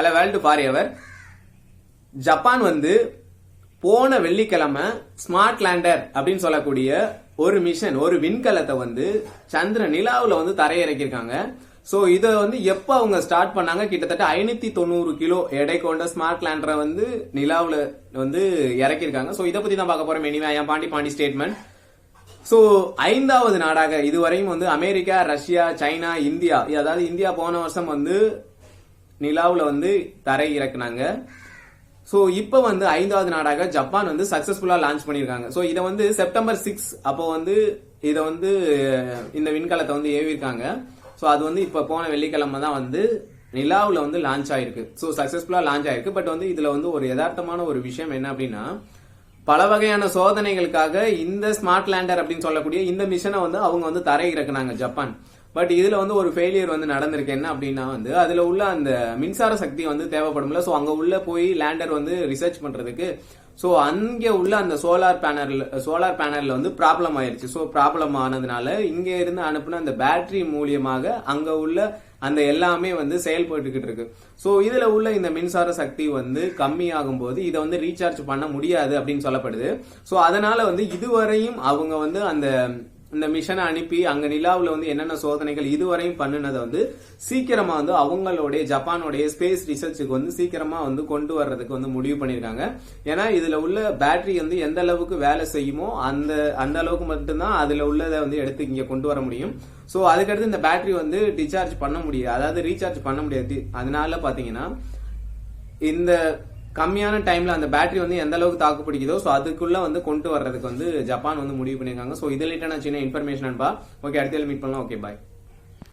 Hello world for ever Japan வந்து போன வெள்ளிக்கிழமை ஸ்மார்ட் லேண்டர் அப்படின்னு சொல்லக்கூடிய ஒரு மிஷன் ஒரு விண்கலத்தை வந்து சந்திர நிலாவில் வந்து தரையிறக்கியிருக்காங்க. ஸோ இதை வந்து எப்போ அவங்க ஸ்டார்ட் பண்ணாங்க? கிட்டத்தட்ட ஐநூத்தி தொண்ணூறு கிலோ எடை கொண்ட ஸ்மார்ட் லேண்டரை வந்து நிலாவில் வந்து இறக்கியிருக்காங்க. ஸோ இதை பற்றி தான் பார்க்க போறோம். இனிமே என் பாண்டி பாண்டி ஸ்டேட்மெண்ட் ஸோ ஐந்தாவது நாடாக இதுவரையும் வந்து அமெரிக்கா ரஷ்யா சைனா இந்தியா அதாவது இந்தியா போன வருஷம் வந்து நிலாவில் வந்து தரை இறக்குனாங்க. ஸோ இப்போ வந்து ஐந்தாவது நாடாக ஜப்பான் வந்து சக்ஸஸ்ஃபுல்லாக லான்ச் பண்ணியிருக்காங்க. ஸோ இதை வந்து செப்டம்பர் சிக்ஸ் அப்போ வந்து இதை வந்து இந்த விண்கலத்தை வந்து ஏவிருக்காங்க ஸோ அது வந்து இப்போ போன வெள்ளிக்கிழமை தான் வந்து நிலாவில் வந்து லான்ச் ஆயிருக்கு. ஸோ சக்ஸஸ்ஃபுல்லாக லான்ச் ஆயிருக்கு. பட் வந்து இதில் வந்து ஒரு யதார்த்தமான ஒரு விஷயம் என்ன அப்படின்னா பல வகையான சோதனைகளுக்காக இந்த ஸ்மார்ட் லேண்டர் அப்படின்னு சொல்லக்கூடிய இந்த மிஷனை வந்து அவங்க வந்து தரை இறக்குனாங்க ஜப்பான். பட் இதுல வந்து ஒரு ஃபெயிலியர் வந்து நடந்திருக்கு. என்ன அப்படின்னா வந்து அதுல உள்ள அந்த மின்சார சக்தி வந்து தேவைப்படும்ல. சோ அங்க உள்ள போய் லேண்டர் வந்து ரிசர்ச் பண்றதுக்கு சோ அங்க உள்ள அந்த சோலார் பேனல் சோலார் பேனலில் வந்து ப்ராப்ளம் ஆயிருச்சு. சோ ப்ராப்ளம் ஆனதுனால இங்க இருந்து அனுப்புன அந்த பேட்டரி மூலியமாக அங்க உள்ள அந்த எல்லாமே வந்து செயல்பட்டுக்கிட்டு இருக்கு. சோ இதுல உள்ள இந்த மின்சார சக்தி வந்து கம்மியாகும் போது இதை வந்து ரீசார்ஜ் பண்ண முடியாது அப்படின்னு சொல்லப்படுது. சோ அதனால வந்து இதுவரையும் அவங்க வந்து அந்த இந்த மிஷனை அனுப்பி அங்க நிலாவில் வந்து என்னென்ன சோதனைகள் இதுவரையும் பண்ணுனதை வந்து சீக்கிரமா வந்து அவங்களுடைய ஜப்பானுடைய ஸ்பேஸ் ரிசர்ச்சுக்கு வந்து சீக்கிரமா வந்து கொண்டு வர்றதுக்கு வந்து முடிவு பண்ணியிருக்காங்க. ஏன்னா இதுல உள்ள பேட்டரி வந்து எந்த அளவுக்கு வேலை செய்யுமோ அந்த அந்த அளவுக்கு மட்டும்தான் அதுல உள்ளதை வந்து எடுத்து இங்க கொண்டு வர முடியும். சோ அதுக்கடுத்து இந்த பேட்டரி வந்து டிசார்ஜ் பண்ண முடியாது அதாவது ரீசார்ஜ் பண்ண முடியாது. அதனால பாத்தீங்கன்னா இந்த கம்மியான டைம்ல அந்த பேட்டரி வந்து எந்த அளவுக்கு தாக்கு பிடிக்குதோ ஸோ அதுக்குள்ள வந்து கொண்டு வர்றதுக்கு வந்து ஜப்பான் வந்து முடிவு பண்ணியிருக்காங்க. ஸோ இது ரிலேட்டான சின்ன இன்ஃபர்மேஷன் அன்பா ஓகே அடுத்த மீட் பண்ணலாம். Okay bye